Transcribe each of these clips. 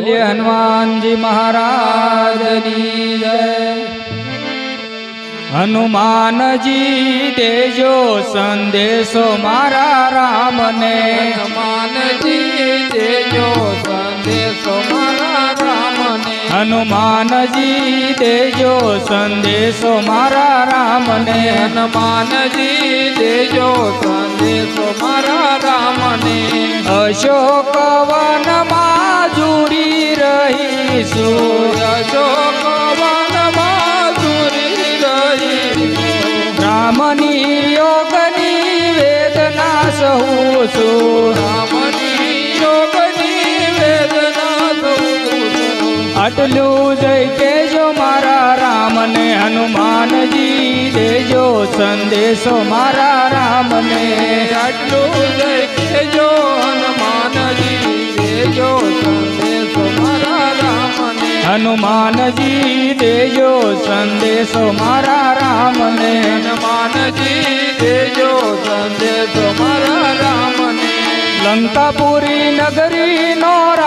બોલીએ હનુમાનજી મહારાજની જય. હનુમાનજી દેજો સંદેશો મારા રામને. હનુમાનજી દેજો સંદેશો મારા હનુમાનજી દેજો સંદેશો મારા રામને. હનુમાનજી દેજો સંદેશો મારા રામને. અશોક વનમાં જુરી રહીશું. અશોક વનમાં જુરી રહીશું. રામની યોગની વેદના સહુ છું રામની યોગની આટલું જઈ કેજો મારા રામને હનુમાનજી દેજો સંદેશો મારા રામને. આટલું જય કેજો હનુમાનજી દેજો સંદેશો મારા રામને. હનુમાનજી દેજો સંદેશો મારા રામને. હનુમાનજી દેજો સંદેશો મારા રામને. લંકાપુરી નગરીનો રાજા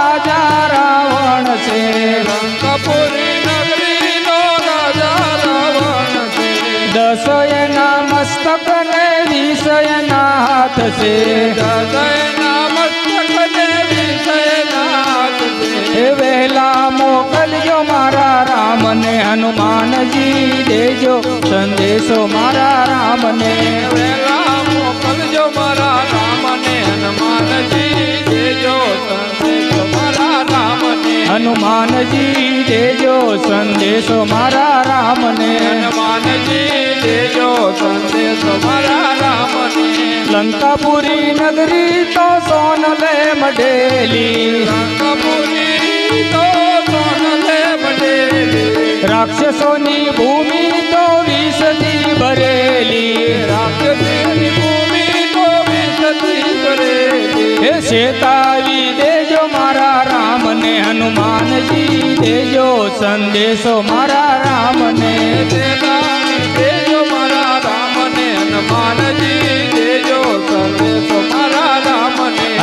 સંદેશો મારા રામને. વેલા મોકલજો મારા રામને હનુમાનજી દેજો સંદેશો મારા રામને. હનુમાનજી દેજો સંદેશો મારા રામને. હનુમાનજી દેજો સંદેશો મારા રામને. લંકાપુરી નગરી તો સોનલે મઢેલી. લંકાપુરી તો સોનલે મઢેલી. રાક્ષસોની ભૂમિ તો વિષથી ભરેલી રાક્ષસની ભૂમિ તો વિષથી ભરેલી હે શેતાવી દેજો મારા રામને હનુમાનજી દેજો સંદેશો મારા રામને દેજો મારા રામને હનુમાનજી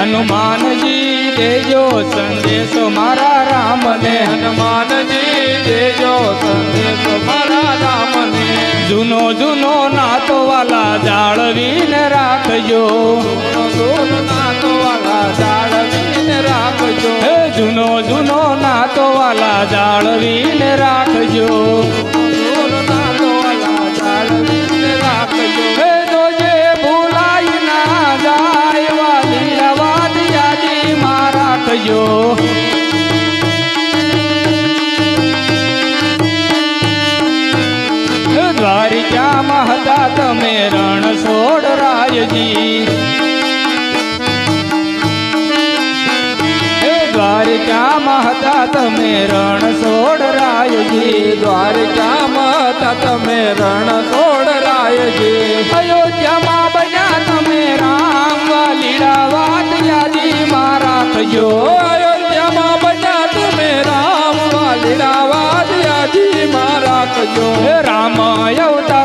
હનુમાનજી દેજો સંદેશો મારા રામને. હનુમાનજી દેજો સંદેશો મારા રામને. જૂનો જૂનો નાતો વાલા જાળવીને રાખજો. જૂનો જૂનો નાતો વાલા જાળવીને રાખજો. દ્વારિકામાં હતા તમે રણ છોડ રાયજી હે દ્વારિકામાં હતા તમે રણ છોડ રાયજી દ્વારકામાં હતા તમે રણ છોડ રાયજી અયોધ્યામાં બન્યા તમે રામ વાલીડા વાત યાદી મારા થયો અયોધ્યામાં બન્યા તમે રામ વાલીડા વાત યાદી મારા થયો રામ અવતારમાં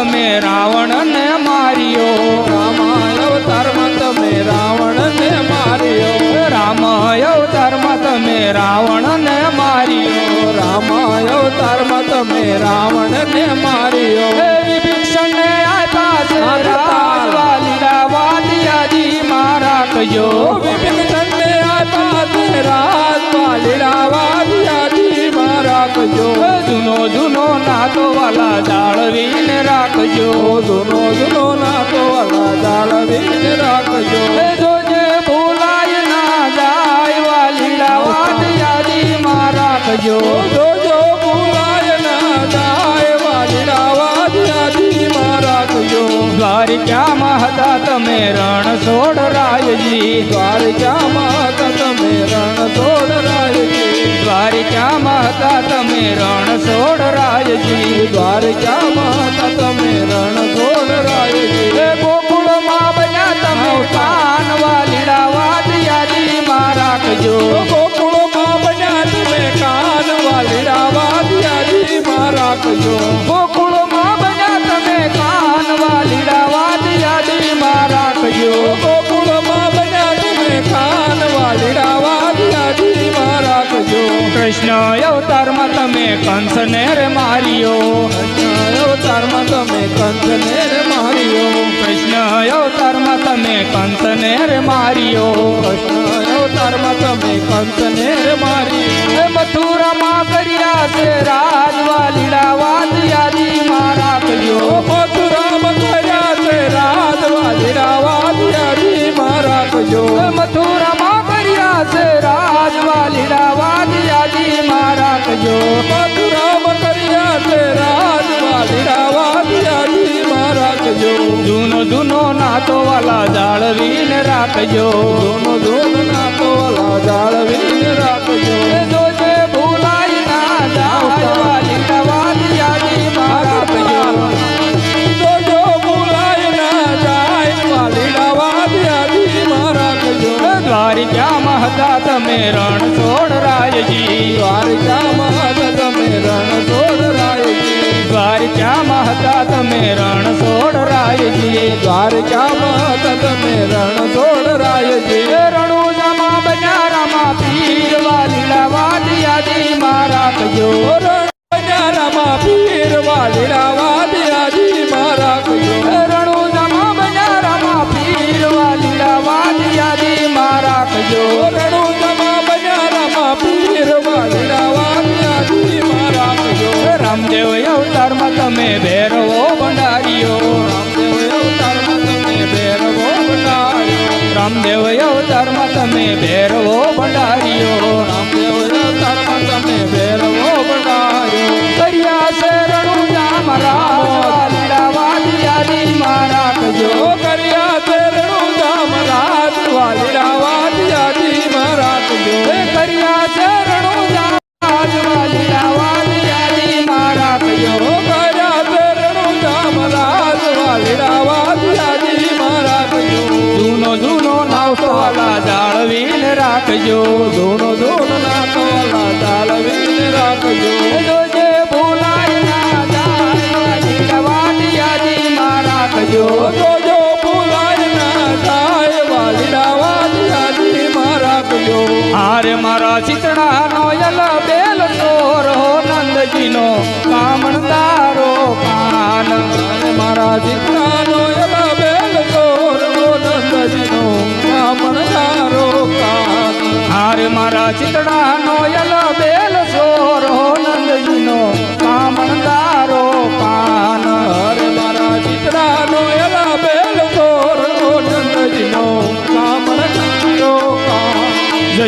તમે રાવણને માર્યો. રામાય અવતારમાં તમે રાવણને માર્યો. હે રામ અવતારમાં તમે રાવણને માર્યો. રામાય અવતારમાં તમે રાવણને માર્યો. વિભીષણ વિભીષણને આપ્યા છે રાજ વાલીડા વાત યાદીમાં રાખજો વિભીષણને આપ્યા તે રાજ વાલીડા વાદ યાદીમાં રાખજો હે જૂનો જૂનો નાતો વાલા જાળવીને રાખજો. જૂનો જૂનો નાતો વાલા જાળવીને રાખજો. જોજે ભૂલાય ના જાય વાલીડા વાત યાદીમાં રાખજો. જોજો ભૂલાય ના જાય વાલીડા વાદ યાદીમાં રાખજો. દ્વારિકામાં હતા તમે રણ છોડ રાયજી. દ્વારકામાં રાયજી દ્વારિકામાં તમે રણ સોડ રાયજી દ્વારિકા માતા તમે રણ સોડ રાયજી હે ગોકુળમાં બન્યા તમે પાન વાલીડા વાત યાદીમાં રાખજો. ગોકુળમાં બન્યા તમે કાન વાલીડા વાદ યાદીમાં રાખજો. ગોકુળમાં કૃષ્ણ અવતારમાં તમે કંસને રે માર્યો. અવતારમાં તમે કંસને રે માર્યો. કૃષ્ણ અવતારમાં તમે કંસને રે માર્યો. કૃષ્ણ અવતારમાં તમે કંસને રે માર્યો. મથુરામાં કર્યા છે રાજવા લીલા વાત યાદી મારા કર્યો. મથુરામાં કર્યા છે રાજવા લીલા મારા કર્યો. મથુરા જૂનો જૂનો નાતો વાલા જાળવીને રાખજો. દોનો દોન ના વાલા જાળવીને રાખજો. જોજે ભૂલાઈ ના યાદી માં રાખજો. તો જો ના જાય વાલીડાવા યાદી માં રાખજો. એ દ્વારિકામાં હતા તમે રણ રાયજી દ્વારકામાં તમે રણ છોડ રાયજી એ રણુજામાં બજારામાં પીર વાલી વાત યાદી મારા રાખજો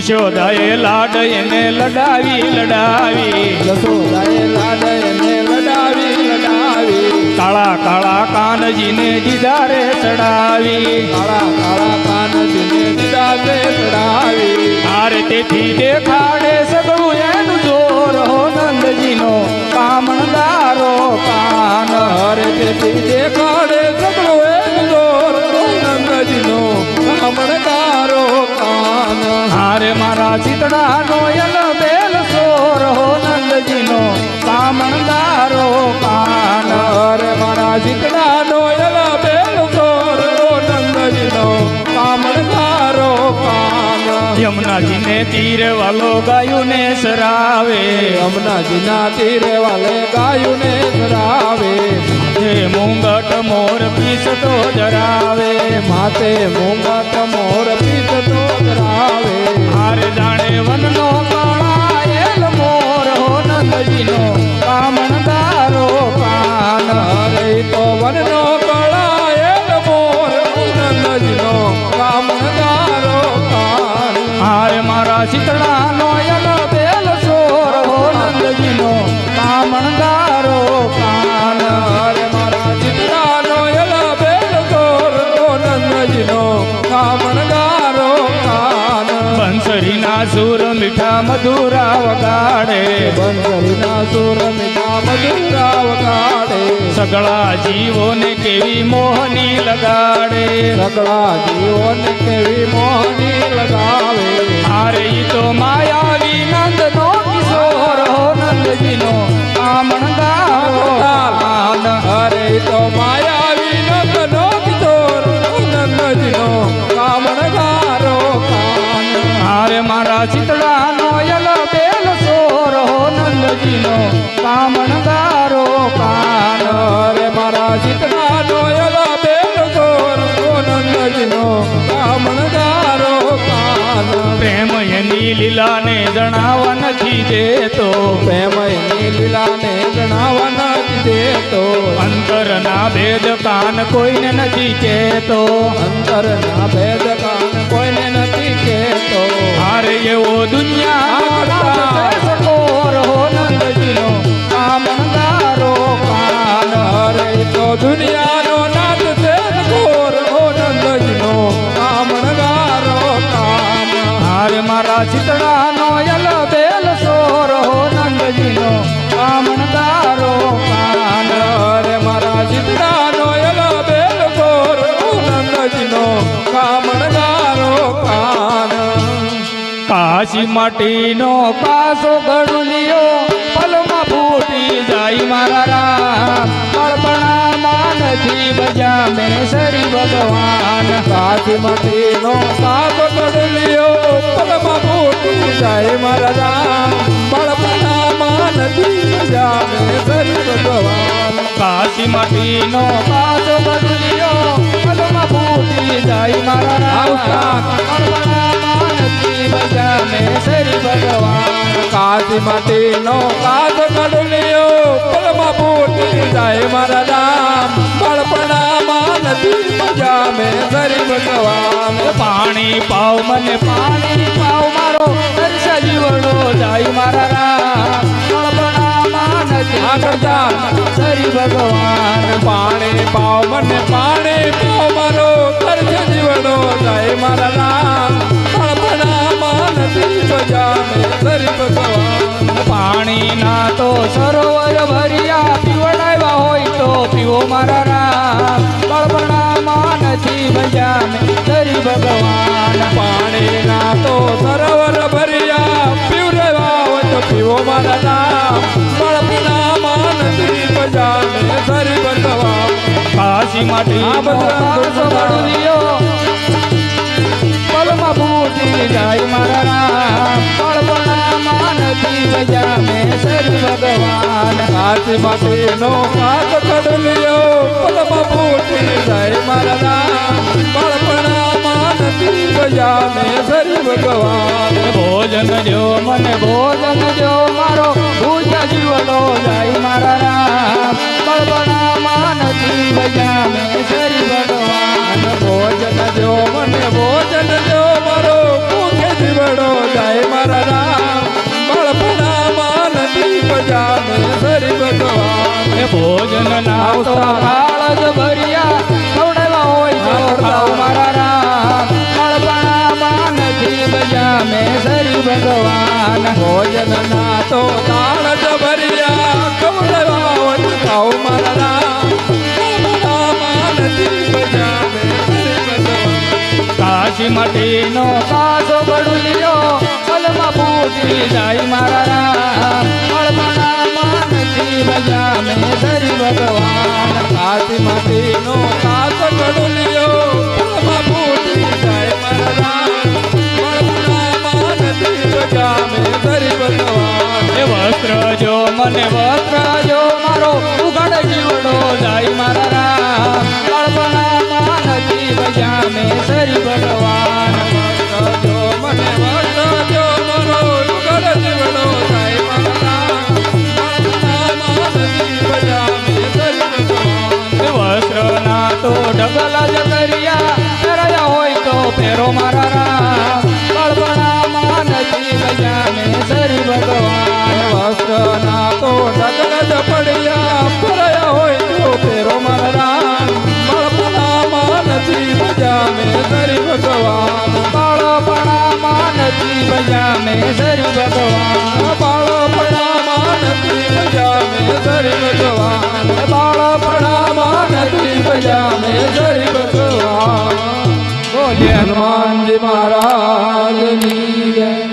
જશોદાએ લાડ એને લડાવી લડાવી. જસોદાએ લાડયને લડાવી લડાવી. કાળા કાળા કાનજીને દીદારે ચડાવી. કાળા કાળા કાનજીને દીદારે ચડાવી. હારે તેથી દેખાડે સગળું ચિતડાનો યલ બેલ સોર હો નંદજીનો કામણદારો કાન હરે મારા જીતડાનો એલા બેલ દોર નંદજીનો કામણદારો કાન યમુનાજીને તીર વાલો ગાયુને સરાવે યમુનાજીના તીર વાલે ગાયુને સરાવે હે મુંગટ મોર પીસતો ધરાવે. માતે મુંગટ મોર પીસતો ધરાવે. હારે જાણે વનનો કાળાયેલ મોર હો નંદજીનો કામણદારો કાન હરે તો વનનો કળાયેલ મોર નંદજીનો કામણદારો કાન હારે મારા શીતળાનો મીઠા મધુરા સગળા જીવોને કેવી મોહની લગાડે. સગળા જીવોને કેવી મોહની લગાવે. હારે ઈ તો માયાવી નંદનો કિશોર હો નંદજીનો ગાવો કાન હરે તો માયાવી નંદનો કિશોર નંદજીનો કામણદારો કાન હારે મારા ચિતડાનો લીલાને જણાવવા નથી દેતો. પ્રેમની લીલાને જણાવવા નથી દેતો. અંતરના ભેદ કાન કોઈને નથી કહેતો. અંતરના ભેદ કાન કોઈને નથી કહેતો. હારે એવો દુનિયા માટીનો કાસો ગડુલિયો પલમાં ફૂટી જાય મારા રામ કળપણામાં નથી બજા મેં શરી ભગવાન. કાચી માટીનો સાપ કડલિયો પલમાં ફૂટી જાય મારા રામ બળપણામાં નથી જામે શરી ભગવાન. કાશી માટીનો કાસો ગડુલિયો પલમાં ફૂટી જાય મારા રામ બજા મેં સરી ભગવાન. કાચી માટીનો કાચ કડલિયો પલમાં ફૂટી જાય મારા રામ. બળપણામાં નથી મજા મેં શરી ભગવાન. પાણી પાવ મને, પાણી પાવ મારો. દર્શ જીવડો જાય મારા રામ. કળપણામાં નથી જા. સરી ભગવાન. પાણી પાવ મને, પાણી પાવ મારો. ખર્ચ જીવડો જાય મારા રામ. બળપણામાં નથી મજા મેં સરી ભગવાન પાણી ના તો સરોવર ભર્યા પીવડાવ્યા હોય તો પીવો મારા રામ. નથી ભજા મેં ભગવાન. પાણીના તો સરોવર ભર્યા પીવડાવ્યા હોય તો પીવો મારા રામ. બળપણામાં નથી મજા મેં સરી ભગવાન. કાશી માટી આ બધા પલમાં ફૂટી જાય મારા ભગવાન કાચી માટીનો કાચ કડલિયો પલમાં ફૂટી જાય મારા બળપણા નથી મજા મેં સરી ભગવાન ભોજન જો મને ભોજન જો મારો ભૂજ જીવનો જાય મારા બળપણા નથી મજા મેં સરી ભગવાન ભોજન જો મને ભોજન ભગવાન ભોજન ના તો કાળ જ ભર્યા. ખવડેલા હોય તો મારા રામ. કળપણામાં નથી મજા મેં સરી ભગવાન. ભોજન ના તો કાળ જ ભર્યા. ખવડેલા હોય ખાવ મારા રામ. નથી ભગવાન. કાશી માટીનો કાસો બડુલિયો પલમાં પૂજી જાય મારા રામ. કળપણામાં મારા વસ્ત્ર જો મને વસ્ત્ર જો મારો ઉઘડ જીવડો જાય મારા રામ. મજા મેં સરી ભગવાન બાળપણામાં નથી મજા મેં સરી ભગવાન બાળપણામાં નથી મજા મેં સરી ભગવાન. બોલે હનુમાનજી મહારાજની જય.